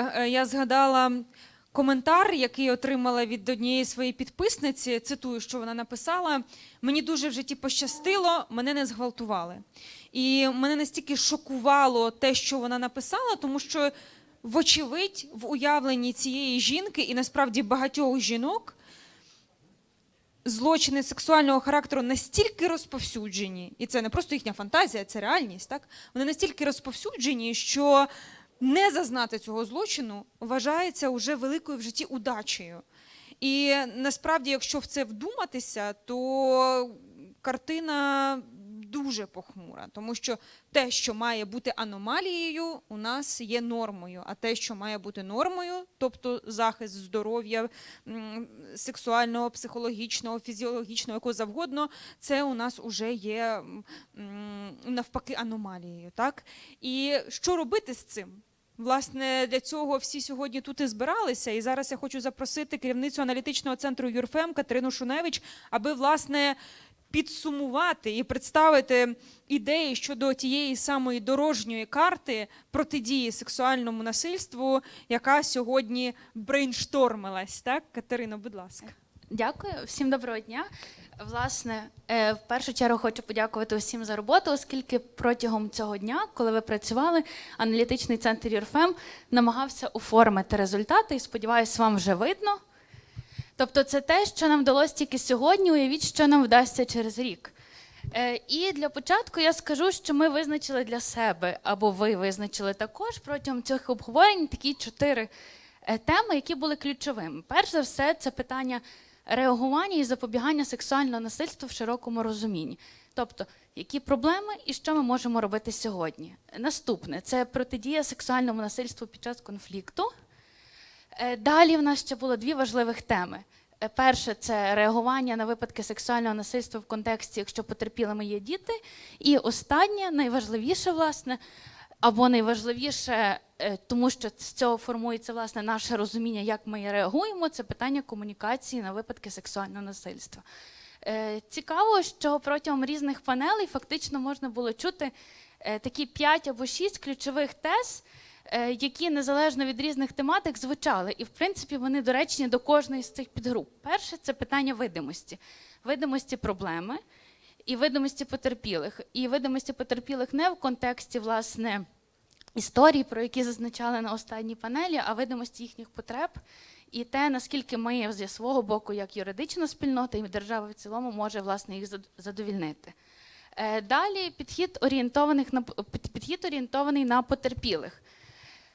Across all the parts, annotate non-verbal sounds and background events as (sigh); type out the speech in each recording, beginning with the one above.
е, я згадала коментар, який отримала від однієї своєї підписниці. Цитую, що вона написала: мені дуже в житті пощастило, мене не зґвалтували. І мене настільки шокувало те, що вона написала, тому що, вочевидь, в уявленні цієї жінки і насправді багатьох жінок злочини сексуального характеру настільки розповсюджені, і це не просто їхня фантазія, це реальність. Так вони настільки розповсюджені, що не зазнати цього злочину вважається уже великою в житті удачею. І насправді, якщо в це вдуматися, то картина дуже похмура, тому що те, що має бути аномалією, у нас є нормою. А те, що має бути нормою, тобто захист здоров'я сексуального, психологічного, фізіологічного, якого завгодно, це у нас уже є навпаки аномалією. Так? І що робити з цим? Власне, для цього всі сьогодні тут і збиралися. І зараз я хочу запросити керівницю аналітичного центру ЮРФЕМ Катерину Шуневич, аби власне підсумувати і представити ідеї щодо тієї самої дорожньої карти протидії сексуальному насильству, яка сьогодні брейнштормилась. Так, Катерино, будь ласка. Дякую, всім доброго дня. Власне, е, в першу чергу хочу подякувати усім за роботу, оскільки протягом цього дня, коли ви працювали, аналітичний центр ЮРФЕМ намагався оформити результати, і сподіваюся, вам вже видно. Тобто, це те, що нам вдалося тільки сьогодні. Уявіть, що нам вдасться через рік. Е, І для початку я скажу, що ми визначили для себе, або ви визначили також протягом цих обговорень такі чотири е, теми, які були ключовими. Перш за все, це питання реагування і запобігання сексуального насильства в широкому розумінні. Тобто, які проблеми і що ми можемо робити сьогодні. Наступне це протидія сексуальному насильству під час конфлікту. Е, Далі в нас ще було дві важливих теми. Е, Перше це реагування на випадки сексуального насильства в контексті, якщо потерпілими є діти. І останнє, найважливіше, власне, або найважливіше, е, тому що з цього формується власне наше розуміння, як ми реагуємо, це питання комунікації на випадки сексуального насильства. Е, Цікаво, що протягом різних панелей фактично можна було чути е, такі п'ять або шість ключових тез, які незалежно від різних тематик звучали. І, в принципі, вони доречні до кожної з цих підгруп. Перше це питання видимості, видимості проблеми і видимості потерпілих. І видимості потерпілих не в контексті, власне, історій, про які зазначали на останній панелі, а видимості їхніх потреб. І те, наскільки ми зі свого боку, як юридична спільнота і держава в цілому, може власне їх задовільнити. Е, Далі підхід орієнтованих на підхід орієнтований на потерпілих.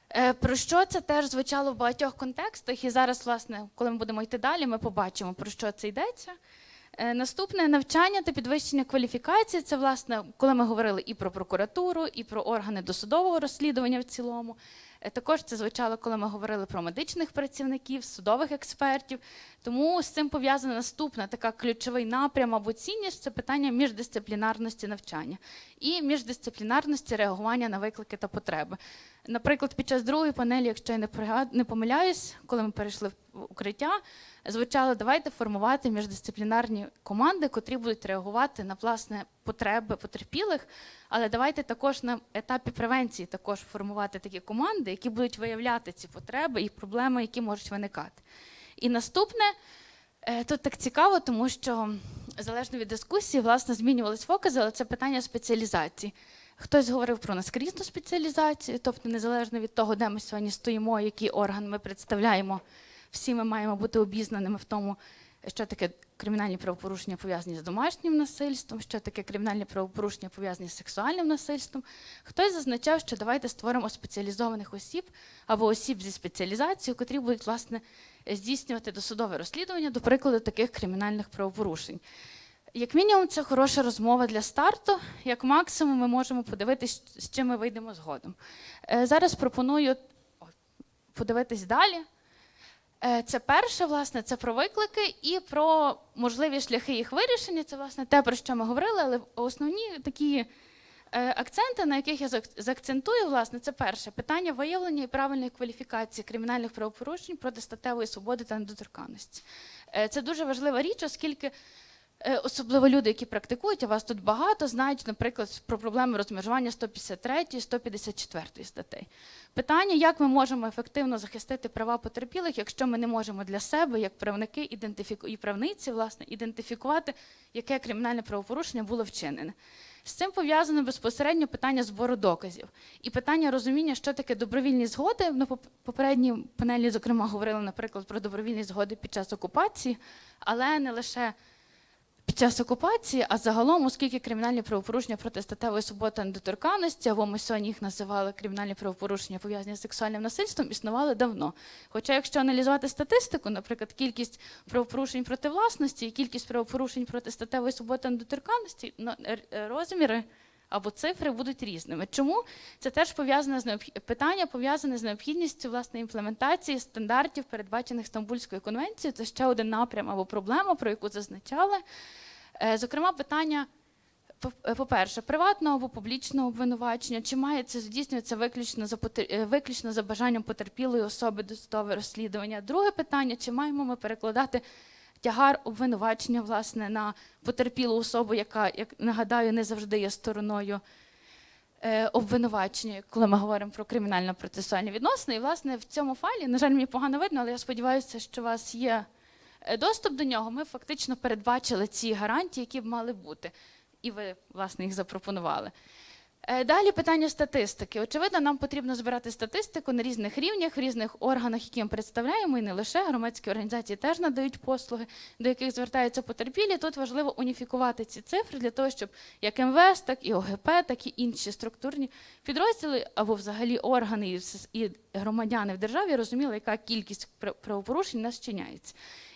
Е, Про що це теж звучало в багатьох контекстах, і зараз, власне, коли ми будемо йти далі, ми побачимо, про що це йдеться. Е, Наступне навчання та підвищення кваліфікації це, власне, коли ми говорили і про прокуратуру, і про органи досудового розслідування в цілому. Е, Також це звучало, коли ми говорили про медичних працівників, судових експертів. Тому з цим пов'язана наступна така ключовий напрям або цінність це питання міждисциплінарності навчання і міждисциплінарності реагування на виклики та потреби. Наприклад, під час другої панелі, якщо я не помиляюсь, коли ми перейшли в укриття, звучало давайте формувати міждисциплінарні команди, котрі будуть реагувати на власне потреби потерпілих. Але давайте також на етапі превенції також формувати такі команди, які будуть виявляти ці потреби і проблеми, які можуть виникати. І наступне е, тут так цікаво, тому що залежно від дискусії, власне, змінювались фокуси, але це питання спеціалізації. Хтось говорив про наскрізну спеціалізацію, тобто незалежно від того, де ми сьогодні стоїмо, який орган ми представляємо, всі ми маємо бути обізнаними в тому, що таке кримінальні правопорушення пов'язані з домашнім насильством, що таке кримінальні правопорушення пов'язані з сексуальним насильством. Хтось зазначав, що давайте створимо спеціалізованих осіб або осіб зі спеціалізацією, котрі будуть власне здійснювати досудове розслідування, до прикладу, таких кримінальних правопорушень. Як мінімум, це хороша розмова для старту. Як максимум, ми можемо подивитися, з чим ми вийдемо згодом. Е, Зараз пропоную подивитись далі. Е, Це перше, власне, це про виклики і про можливі шляхи їх вирішення. Це власне те, про що ми говорили, але основні такі е, акценти, на яких я заакцентую, власне, це перше питання виявлення і правильної кваліфікації кримінальних правопорушень проти статевої свободи та недоторканності. Це дуже важлива річ, оскільки Особливо люди, які практикують, а вас тут багато, знають, наприклад, про проблеми розмежування 153 154 статей. Питання, як ми можемо ефективно захистити права потерпілих, якщо ми не можемо для себе, як правники ідентифіку... і правниці, власне, ідентифікувати, яке кримінальне правопорушення було вчинене. З цим пов'язано безпосередньо питання збору доказів і питання розуміння, що таке добровільні згоди. На поп- попередній панелі, зокрема, говорили, наприклад, про добровільні згоди під час окупації, але не лише під час окупації, а загалом, оскільки кримінальні правопорушення проти статевої суботи недоторканності, або ми сьогодні їх називали кримінальні правопорушення пов'язані з сексуальним насильством, існували давно. Хоча, якщо аналізувати статистику, наприклад, кількість правопорушень проти власності і кількість правопорушень проти статевої суботи недоторканності, ну, розміри або цифри будуть різними. Чому це теж пов'язане з необх... питання пов'язане з необхідністю власне імплементації стандартів, передбачених Стамбульською конвенцією. Це ще один напрям або проблема, про яку зазначали. Е, Зокрема, питання. по- По-перше, приватного або публічного обвинувачення, чи має це здійснюється виключно за е, виключно за бажанням потерпілої особи досудове розслідування? Друге питання: чи маємо ми перекладати тягар обвинувачення власне на потерпілу особу, яка, як нагадаю, не завжди є стороною е, обвинувачення, коли ми говоримо про кримінально-процесуальні відносини. І, власне, в цьому файлі, на жаль, мені погано видно, але я сподіваюся, що у вас є е, доступ до нього. Ми фактично передбачили ці гарантії, які б мали бути. І ви, власне, їх запропонували. Е, Далі питання статистики. Очевидно, нам потрібно збирати статистику на різних рівнях, в різних органах, які ми представляємо, і не лише громадські організації теж надають послуги, до яких звертаються потерпілі. Тут важливо уніфікувати ці цифри для того, щоб як МВС, так і ОГП, так і інші структурні підрозділи або взагалі органи і громадяни в державі розуміли, яка кількість пр- правопорушень нас вчиняється.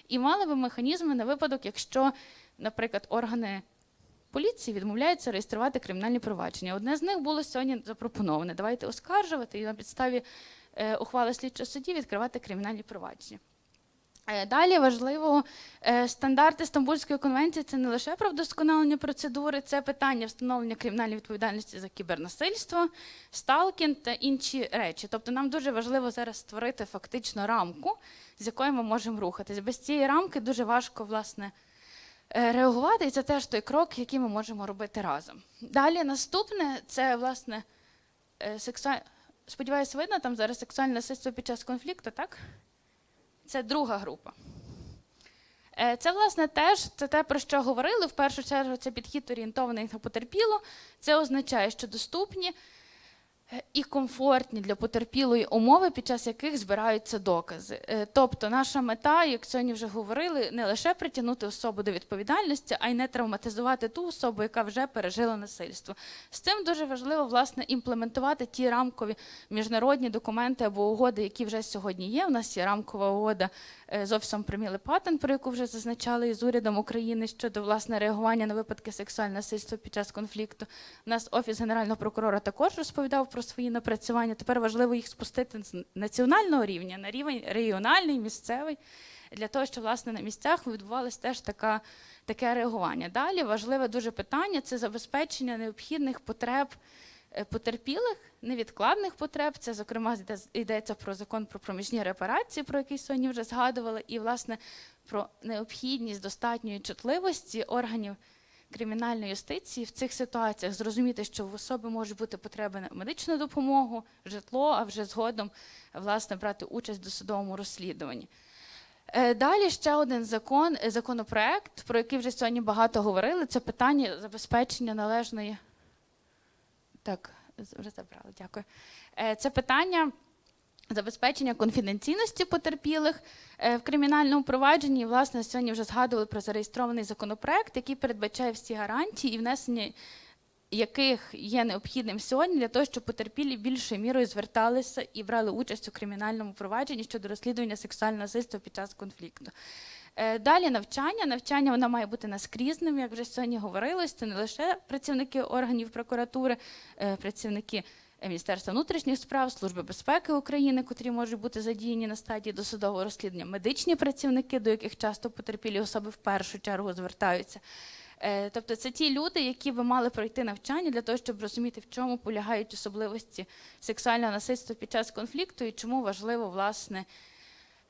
І мали би механізми на випадок, якщо, наприклад, органи поліції відмовляються реєструвати кримінальні провадження. Одне з них було сьогодні запропоноване. Давайте оскаржувати і на підставі е, ухвали слідчого судді відкривати кримінальні провадження. Е, Далі важливо е, стандарти Стамбульської конвенції це не лише про вдосконалення процедури, це питання встановлення кримінальної відповідальності за кібернасильство, сталкінг та інші речі. Тобто нам дуже важливо зараз створити фактично рамку, з якою ми можемо рухатись. Без цієї рамки дуже важко власне реагувати, і це теж той крок, який ми можемо робити разом. Далі наступне це власне е, сексуальне. Сподіваюся, видно там зараз сексуальне насильство під час конфлікту, так? Це друга група. Е, Це, власне, теж це те, про що говорили. В першу чергу, це підхід орієнтований на потерпіло. Це означає, що доступні е, і комфортні для потерпілої умови, під час яких збираються докази. Е, Тобто, наша мета, як сьогодні вже говорили, не лише притягнути особу до відповідальності, а й не травматизувати ту особу, яка вже пережила насильство. З цим дуже важливо власне імплементувати ті рамкові міжнародні документи або угоди, які вже сьогодні є. У нас є рамкова угода е, з офісом Преміли Патен, про яку вже зазначали і з урядом України щодо власне реагування на випадки сексуального насильства під час конфлікту. У нас офіс генерального прокурора також розповідав про свої напрацювання. Тепер важливо їх спустити з національного рівня на рівень регіональний, місцевий, для того, щоб власне на місцях відбувалося теж така, таке реагування. Далі важливе дуже питання це забезпечення необхідних потреб е, потерпілих, невідкладних потреб. Це, зокрема, йде- йдеться про закон про проміжні репарації, про який сьогодні вже згадували, і власне про необхідність достатньої чутливості органів кримінальної юстиції в цих ситуаціях зрозуміти, що в особи можуть бути потреби на медичну допомогу, житло, а вже згодом власне брати участь в досудовому розслідуванні. Е, Далі ще один закон, е, законопроект, про який вже сьогодні багато говорили. Це питання забезпечення належної. Так, вже забрали, дякую. Е, Це питання забезпечення конфіденційності потерпілих е, в кримінальному провадженні. І, власне, сьогодні вже згадували про зареєстрований законопроект, який передбачає всі гарантії і внесення яких є необхідним сьогодні для того, щоб потерпілі більшою мірою зверталися і брали участь у кримінальному провадженні щодо розслідування сексуального насильства під час конфлікту. Е, Далі навчання. Навчання воно має бути наскрізним, як вже сьогодні говорилось. Це не лише працівники органів прокуратури, е, працівники Міністерства внутрішніх справ, Служби безпеки України, котрі можуть бути задіяні на стадії досудового розслідування, медичні працівники, до яких часто потерпілі особи в першу чергу звертаються. Е, Тобто це ті люди, які би мали пройти навчання для того, щоб розуміти, в чому полягають особливості сексуального насильства під час конфлікту і чому важливо власне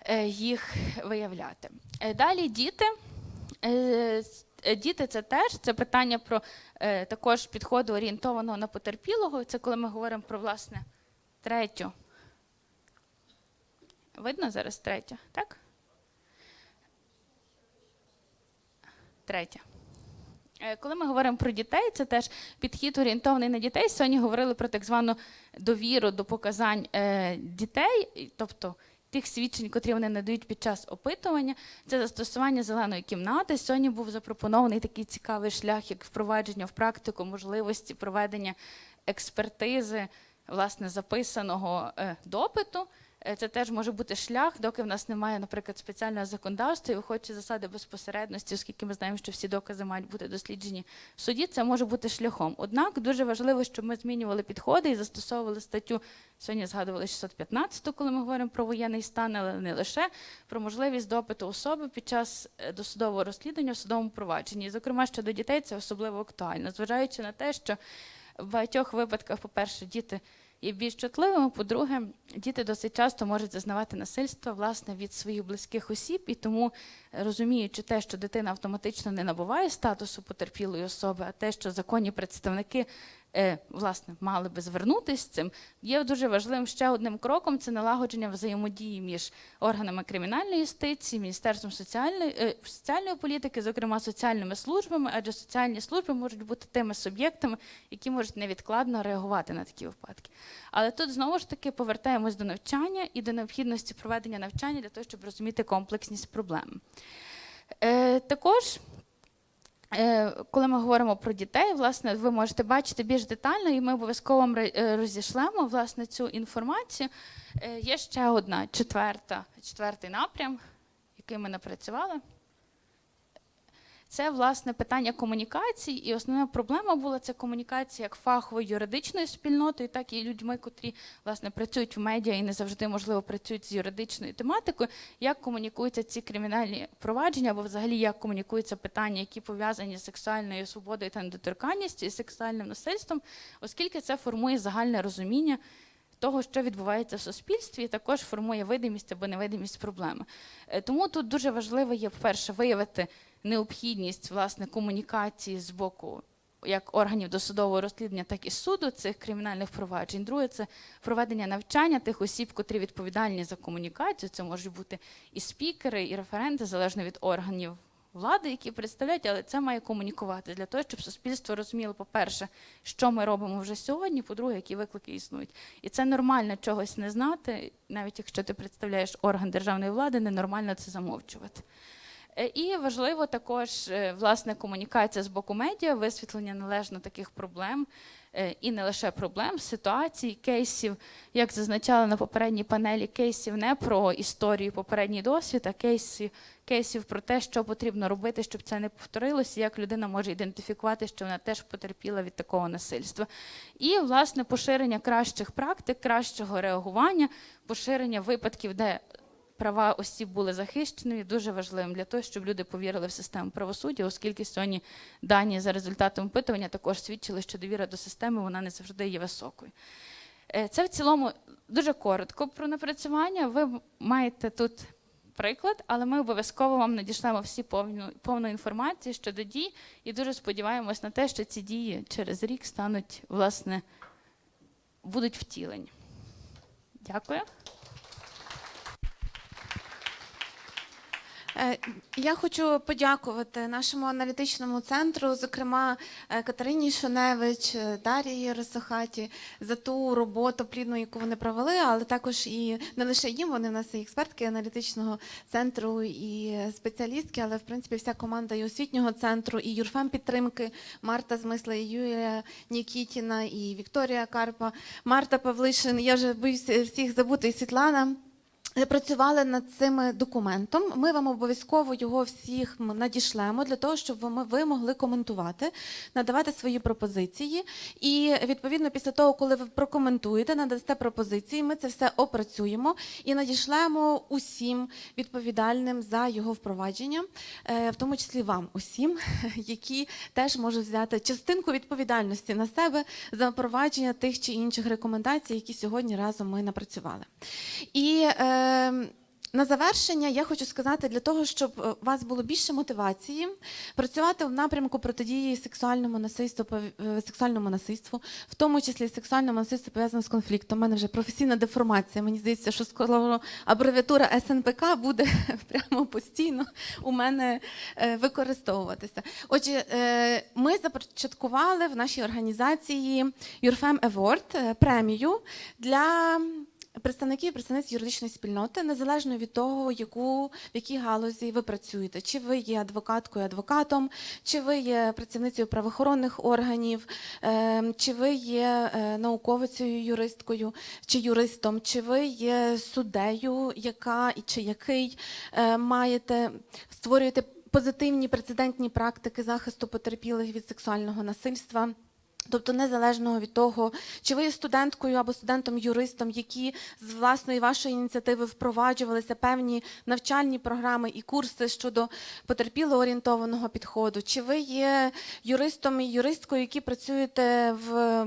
е, їх виявляти. Е, Далі діти. Е, діти це теж це питання про е, також підходу орієнтованого на потерпілого. Це коли ми говоримо про власне третю. Видно зараз третя, так? Третя. Е, Коли ми говоримо про дітей, це теж підхід орієнтований на дітей. Сьогодні говорили про так звану довіру до показань е, дітей, тобто тих свідчень, котрі вони надають під час опитування. Це застосування зеленої кімнати. Сьогодні був запропонований такий цікавий шлях, як впровадження в практику можливості проведення експертизи власне записаного е, допиту. Е, Це теж може бути шлях, доки в нас немає, наприклад, спеціального законодавства і виходячи засади безпосередності, оскільки ми знаємо, що всі докази мають бути досліджені в суді, це може бути шляхом. Однак дуже важливо, щоб ми змінювали підходи і застосовували статтю. Сьогодні згадували 615, коли ми говоримо про воєнний стан, але не лише про можливість допиту особи під час е, досудового розслідування в судовому провадженні. І, зокрема, щодо дітей це особливо актуально, зважаючи на те, що в багатьох випадках, по-перше, діти є більш чутливими. По-друге, діти досить часто можуть зазнавати насильство власне від своїх близьких осіб, і тому, розуміючи те, що дитина автоматично не набуває статусу потерпілої особи, а те, що законні представники. Е, Власне, мали би звернутися з цим, є дуже важливим ще одним кроком це налагодження взаємодії між органами кримінальної юстиції, міністерством соціальної е, соціальної політики, зокрема соціальними службами, адже соціальні служби можуть бути тими суб'єктами, які можуть невідкладно реагувати на такі випадки. Але тут знову ж таки повертаємось до навчання і до необхідності проведення навчання для того, щоб розуміти комплексність проблем. Е, також. Е, Коли ми говоримо про дітей, власне, ви можете бачити більш детально, і ми обов'язково розішлемо власне цю інформацію. Е, Є ще одна четверта, четвертий напрям, який ми напрацювали. Це власне питання комунікації, і основна проблема була це комунікація як фаховою юридичною спільнотою, так і людьми, котрі власне працюють в медіа і не завжди можливо працюють з юридичною тематикою. Як комунікуються ці кримінальні провадження, або взагалі як комунікуються питання, які пов'язані з сексуальною свободою та недоторканністю і сексуальним насильством, оскільки це формує загальне розуміння. Того, що відбувається в суспільстві, і також формує видимість або невидимість проблеми. Е, Тому тут дуже важливо є, по-перше, виявити необхідність власне комунікації з боку як органів досудового розслідування, так і суду цих кримінальних проваджень. Друге, це проведення навчання тих осіб, котрі відповідальні за комунікацію. Це можуть бути і спікери, і референти, залежно від органів влади, які представляють, але це має комунікувати для того, щоб суспільство розуміло, по-перше, що ми робимо вже сьогодні, по-друге, які виклики існують. І це нормально чогось не знати, навіть якщо ти представляєш орган державної влади, ненормально це замовчувати. Е, І важливо також е, власне комунікація з боку медіа, висвітлення належно таких проблем, е, і не лише проблем, ситуацій, кейсів, як зазначали на попередній панелі, кейсів не про історію, попередній досвід, а кейсів, кейсів про те, що потрібно робити, щоб це не повторилося, як людина може ідентифікувати, що вона теж потерпіла від такого насильства. І власне поширення кращих практик, кращого реагування, поширення випадків, де права осіб були захищені, дуже важливим для того, щоб люди повірили в систему правосуддя, оскільки сьогодні дані за результатом опитування також свідчили, що довіра до системи вона не завжди є високою. Е, Це в цілому дуже коротко про напрацювання. Ви маєте тут приклад, але ми обов'язково вам надішлемо всі повну, повну інформацію щодо дій, і дуже сподіваємось на те, що ці дії через рік стануть, власне, будуть втілені. Дякую. Я хочу подякувати нашому аналітичному центру, зокрема е, Катерині Шуневич, е, Дарії Росохаті, за ту роботу плідну, яку вони провели, але також і не лише їм, вони в нас і експертки аналітичного центру, і спеціалістки, але в принципі вся команда і освітнього центру, і юрфем підтримки, Марта Змисла, і Юлія Нікітіна, і Вікторія Карпа, Марта Павлишин. Я вже боюсь всіх забути, і Світлана. Е, Працювали над цим документом. Ми вам обов'язково його всіх надішлемо для того, щоб ви- могли коментувати, надавати свої пропозиції. І відповідно, після того, коли ви прокоментуєте, надасте пропозиції, ми це все опрацюємо і надішлемо усім відповідальним за його впровадження, е, в тому числі вам усім, (laughs) які теж можуть взяти частинку відповідальності на себе за впровадження тих чи інших рекомендацій, які сьогодні разом ми напрацювали. І е, на завершення я хочу сказати для того, щоб е, у вас було більше мотивації працювати в напрямку протидії сексуальному насильству, е, сексуальному насильству, в тому числі сексуальному насильству пов'язаному з конфліктом. У мене вже професійна деформація. Мені здається, що скоро абревіатура СНПК буде (laughs) прямо постійно у мене е, використовуватися. Отже, ми започаткували в нашій організації Юрфем Award е, премію для представників представниць юридичної спільноти, незалежно від того, яку, в якій галузі ви працюєте. Чи ви є адвокаткою, адвокатом, чи ви є працівницею правоохоронних органів, е, чи ви є е, науковицею, юристкою, чи юристом, чи ви є суддею, яка і чи який е, маєте створюєте позитивні прецедентні практики захисту потерпілих від сексуального насильства. Тобто незалежно від того, чи ви є студенткою або студентом-юристом, які з власної вашої ініціативи впроваджувалися певні навчальні програми і курси щодо потерпіло-орієнтованого підходу, чи ви є юристом і юристкою, які працюєте в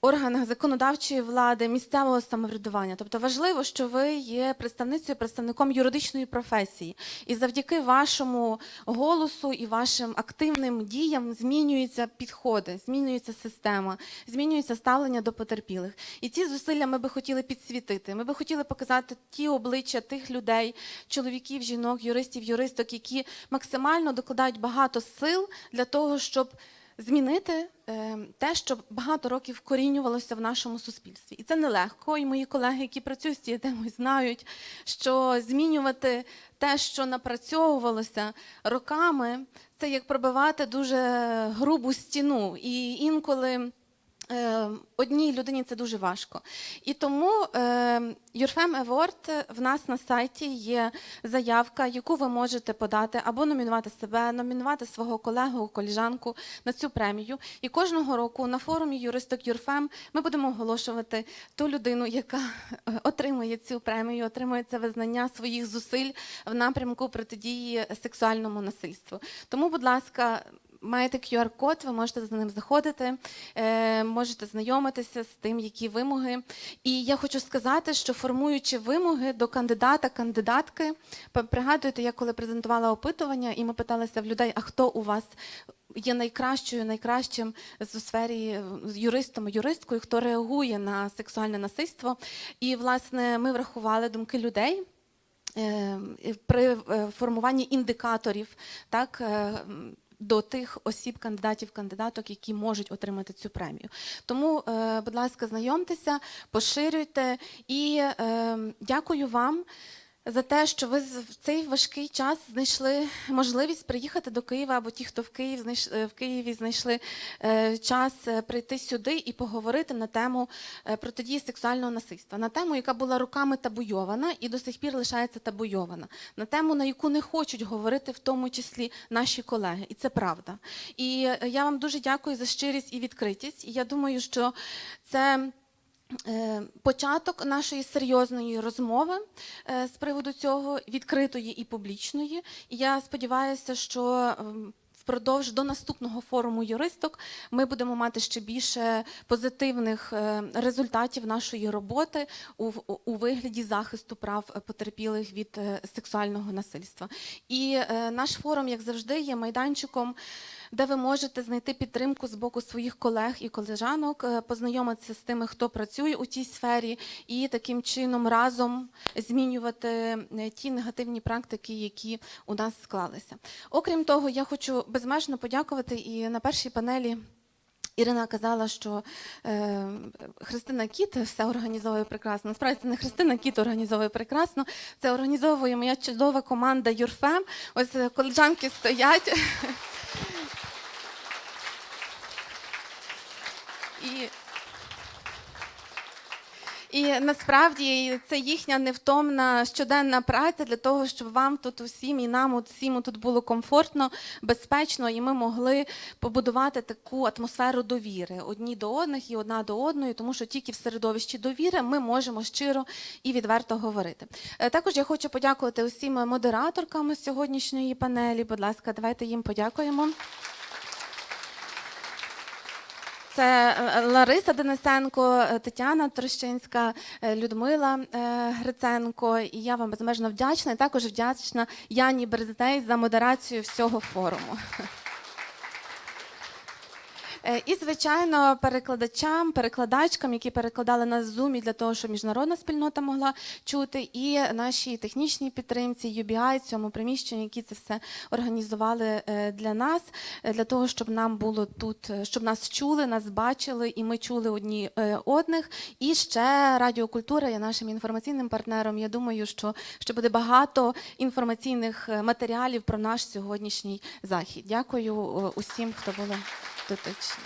органах законодавчої влади, місцевого самоврядування. Тобто важливо, що ви є представницею, представником юридичної професії. І завдяки вашому голосу і вашим активним діям змінюються підходи, змінюється система, змінюється ставлення до потерпілих. І ці зусилля ми би хотіли підсвітити. Ми би хотіли показати ті обличчя тих людей, чоловіків, жінок, юристів, юристок, які максимально докладають багато сил для того, щоб змінити е, те, що багато років вкорінювалося в нашому суспільстві. І це нелегко. І мої колеги, які працюють з цією темою, знають, що змінювати те, що напрацьовувалося роками, це як пробивати дуже грубу стіну. І інколи. Е, Одній людині це дуже важко. І тому Юрфем Award в нас на сайті є заявка, яку ви можете подати або номінувати себе, номінувати свого колегу, коліжанку на цю премію. І кожного року на форумі юристок Юрфем ми будемо оголошувати ту людину, яка е, отримує цю премію, отримує це визнання своїх зусиль в напрямку протидії сексуальному насильству. Тому, будь ласка. Маєте QR-код, ви можете за ним заходити, е, можете знайомитися з тим, які вимоги. І я хочу сказати, що формуючи вимоги до кандидата, кандидатки, пригадуєте, я коли презентувала опитування, і ми питалися в людей, а хто у вас є найкращою, найкращим з у сфері юристом, юристкою, хто реагує на сексуальне насильство. І, власне, ми врахували думки людей е, при е, формуванні індикаторів, так. До тих осіб, кандидатів, кандидаток, які можуть отримати цю премію. Тому, е, будь ласка, знайомтеся, поширюйте і е, дякую вам за те, що ви в цей важкий час знайшли можливість приїхати до Києва, або ті, хто в Київ знайш- е, в Києві знайшли е, час е, прийти сюди і поговорити на тему протидії сексуального насильства, на тему, яка була роками табуйована і до сих пір лишається табуйована, на тему, на яку не хочуть говорити, в тому числі наші колеги, і це правда. І я вам дуже дякую за щирість і відкритість. І я думаю, що це. Е, Початок нашої серйозної розмови е, з приводу цього відкритої і публічної. Я сподіваюся, що ем, впродовж до наступного форуму юристок ми будемо мати ще більше позитивних е, результатів нашої роботи у, у вигляді захисту прав потерпілих від сексуального насильства. І наш форум, як завжди, є майданчиком де ви можете знайти підтримку з боку своїх колег і колежанок, е, познайомитися з тими, хто працює у цій сфері, і таким чином разом змінювати е, ті негативні практики, які у нас склалися. Окрім того, я хочу безмежно подякувати і на першій панелі. Ірина казала, що е, Христина Кіт все організовує прекрасно. Насправді це не Христина Кіт організовує прекрасно. Це організовує моя чудова команда Юрфем. Ось е, коледжанки стоять. І насправді це їхня невтомна щоденна праця для того, щоб вам тут усім і нам усім тут було комфортно, безпечно, і ми могли побудувати таку атмосферу довіри одні до одних і одна до одної, тому що тільки в середовищі довіри ми можемо щиро і відверто говорити. Е, Також я хочу подякувати усім модераторкам сьогоднішньої панелі. Будь ласка, давайте їм подякуємо. Це е, Лариса Денисенко, е, Тетяна Трощинська, е, Людмила Гриценко. І я вам безмежно вдячна. І також вдячна Яні Берздей за модерацію всього форуму. Е, І, звичайно, перекладачам, перекладачкам, які перекладали на Zoom для того, щоб міжнародна спільнота могла чути, і нашій технічній підтримці UBI, цьому приміщенню, які це все організували е, для нас, е, для того, щоб нам було тут, щоб нас чули, нас бачили, і ми чули одні одних. І ще Радіокультура є нашим інформаційним партнером. Я думаю, що ще буде багато інформаційних матеріалів про наш сьогоднішній захід. Дякую усім, хто були дотичні.